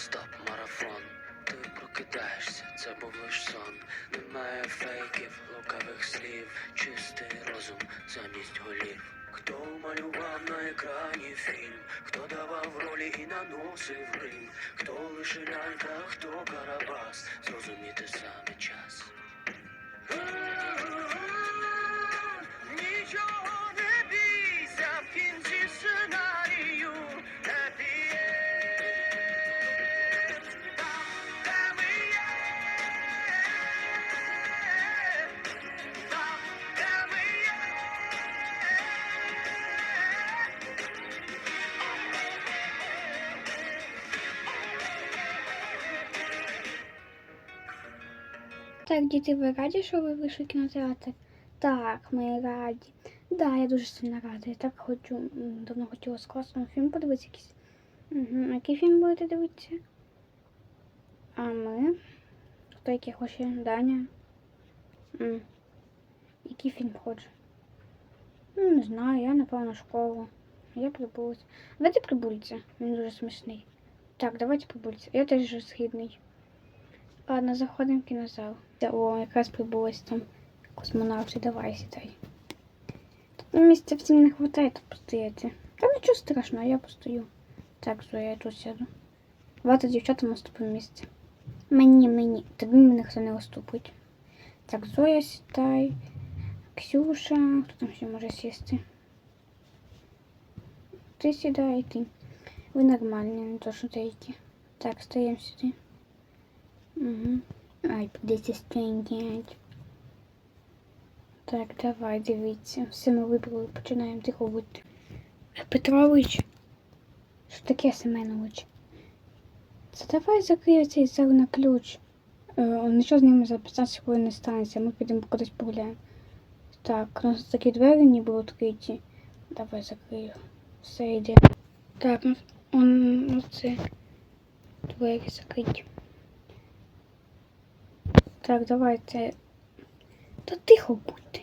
стоп, марафон. Ти прокидаєшся, це був лиш сон. Немає фейків, лукавих слів, чистий розум замість голів. Хто малював на екрані фільм, хто давав ролі і наносив рим, хто лише лялька, хто карабас, зрозуміти Так, діти, ви раді, що ви вийшли в кінотеатр? Так, ми раді. Да, я дуже сильно рада. Я так хочу, давно хотіла з класом фільм подивитися якийсь. Угу. Який фільм будете дивитися? А ми? Хто який хоче? Даня? М. Який фільм хоче? Ну, не знаю, я напевно школу. Я прибулиця. Давайте прибульця. Він дуже смішний. Так, давайте прибульця. Я теж згідний. Ладно, заходимо в кінозал. О, якраз прибулась там космонавти, давай сідай. Тут місця всім не вистачає тут постояти. Та нічого страшного, я постою. Так, Зоя, я тут сяду. Давайте дівчатам уступимо місце. Мені, мені. Тобі мене хто не уступить. Так, Зоя сідай. Ксюша, хто там ще може сісти? Ти сідай, ти. Ви нормальні, не то що деякі. Так, стоїмо сюди. Угу. Ай, придеться стоять. Так, давай, дивіться. Все ми вибрали, починаємо тихо бути. Е, Петрович. Що таке Семенович? Це давай закриє цей зал на ключ. Е, нічого з ними за 15 хвилин не станеться, ми підемо кудись погуляємо. Так, у нас такі двері ніби відкриті. Давай закрию. Все йде. Так, ну, он, оце. Двері закриті. Так, давайте. Та тихо будьте.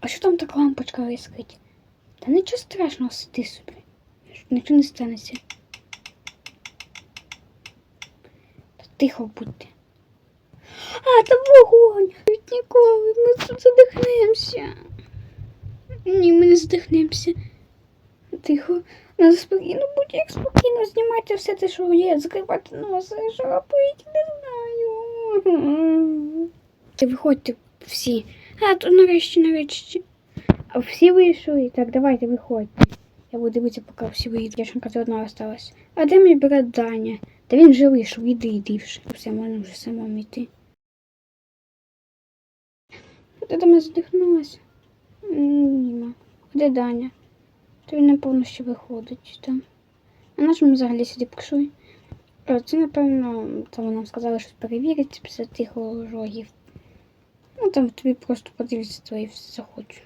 А що там така лампочка вискить? Та нічого страшного, сиди собі. Нічого не станеться. Та тихо будьте. А, та вогонь! Від ніколи, ми тут задихнемося. Ні, ми не задихнемося. Тихо. Надо спокійно, будь як спокійно знімайте все те, що є, закривати що робити, не знаю. Ти виходьте всі. А, то нарешті, нарешті. А всі вийшли? Так, давайте виходьте. Я буду дивитися, поки всі вийдуть. Дівчинка ти одна осталась. А де мій брат Даня? Та він вже вийшов, іди, іди вже. Все, можна вже самому йти. Ти до мене задихнулася? Німа. Де Даня? То він, напевно, ще виходить там. А на чому взагалі сюди прийшли? Е, Це, напевно, там нам сказали щось перевірити після тих рогів. Ну там тобі просто подивляться твої все захочу.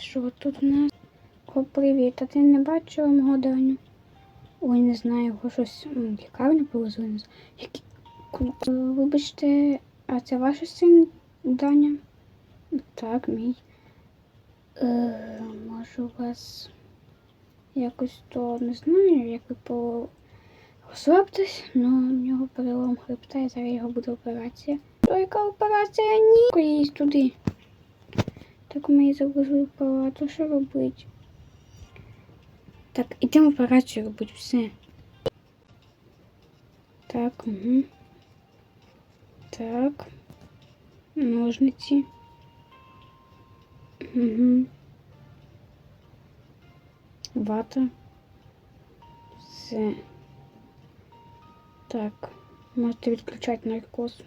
Що тут у нас? О, привіт, а ти не бачила мого Даню? Ой, не знаю, його щось лікарню повезли. не знаю. Які... Вибачте, а це ваш син Даня? Так, мій. Е, можу вас якось то не знаю, як ви по розслабтесь, але у нього перелом хребта і зараз його буде операція. То яка операція? Ні. Поїдь туди. Так ми її завезли в палату, що робить? Так, ідемо операцію робити все. Так, угу. Так. Ножниці. Угу. Вата. Все. Так. Можете відключати наркоз.